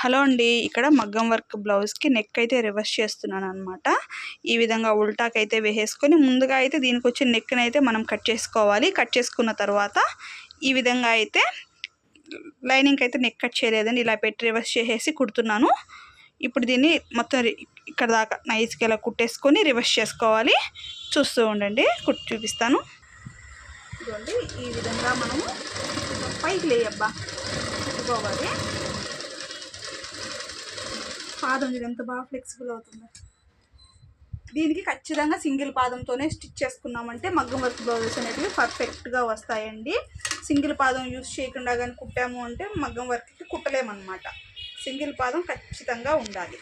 Hello అండి. ఇక్కడ మగ్గం వర్క్ బ్లౌజ్కి నెక్ అయితే రివర్స్ చేస్తున్నాను అనమాట ఈ విధంగా ఉల్టాకి అయితే వేసేసుకొని ముందుగా అయితే దీనికి వచ్చి నెక్ని అయితే మనం కట్ చేసుకోవాలి. కట్ చేసుకున్న తర్వాత ఈ విధంగా అయితే లైనింగ్కి అయితే నెక్ కట్ చేయలేదండి. ఇలా పెట్టి రివర్స్ చేసేసి కుడుతున్నాను. ఇప్పుడు దీన్ని మొత్తం ఇక్కడ దాకా నైస్కి ఇలా కుట్టేసుకొని రివర్స్ చేసుకోవాలి. చూస్తూ ఉండండి. కుట్టి చూపిస్తాను. ఇదిగోండి. ఈ విధంగా మనము పైకి లేయబ్బా. కుట్టుకోవాలి. పాదం చూడు ఎంత బాగా ఫ్లెక్సిబుల్ అవుతుందో. దీనికి ఖచ్చితంగా సింగిల్ పాదంతోనే స్టిచ్ చేసుకున్నామంటే మగ్గం వర్క్ బ్లౌజెస్ అనేవి పర్ఫెక్ట్గా వస్తాయండి. సింగిల్ పాదం యూస్ చేయకుండా కానీ కుట్టాము అంటే మగ్గం వర్క్కి కుట్టలేమన్నమాట. సింగిల్ పాదం ఖచ్చితంగా ఉండాలి.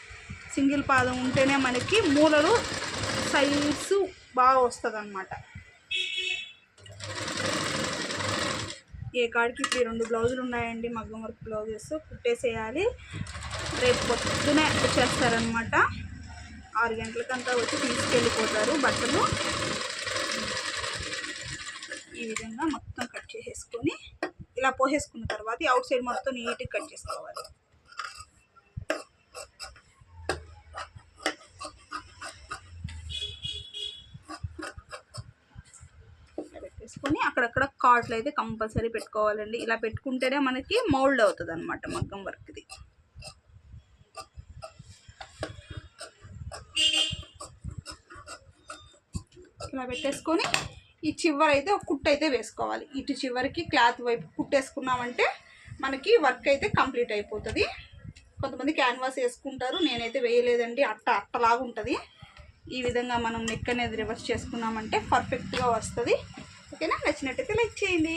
సింగిల్ పాదం ఉంటేనే మనకి మూలలు సైజు బాగా వస్తుంది ఏ కాడికి ఇప్పుడు ఈ రెండు బ్లౌజులు ఉన్నాయండి మగ్గం వర్క్ బ్లౌజెస్. కుట్టేసేయాలి. రేపు పొద్దునే వచ్చేస్తారనమాట ఆరు గంటలకంతా వచ్చి తీసుకెళ్ళిపోతారు బట్టలు. ఈ విధంగా మొత్తం కట్ చేసేసుకొని ఇలా పోసేసుకున్న తర్వాత అవుట్ సైడ్ మొత్తం నీట్గా కట్ చేసుకోవాలి ఇలా పెట్టుకొని అక్కడక్కడ కార్ట్లు అయితే కంపల్సరీ పెట్టుకోవాలండి. ఇలా పెట్టుకుంటేనే మనకి మౌల్డ్ అవుతుంది అనమాట మగ్గం వర్క్ది. ఇలా పెట్టేసుకొని ఈ చివరి అయితే ఒక కుట్టు అయితే వేసుకోవాలి. ఇటు చివరికి క్లాత్ వైపు కుట్టేసుకున్నామంటే మనకి వర్క్ అయితే కంప్లీట్ అయిపోతుంది. కొంతమంది క్యాన్వాస్ వేసుకుంటారు. నేనైతే వేయలేదండి. అట్ట అట్టలాగా ఉంటుంది. ఈ విధంగా మనం నెక్ అనేది రివర్స్ చేసుకున్నామంటే పర్ఫెక్ట్గా వస్తుంది. ఓకేనా? నచ్చినట్టయితే లైక్ చేయండి.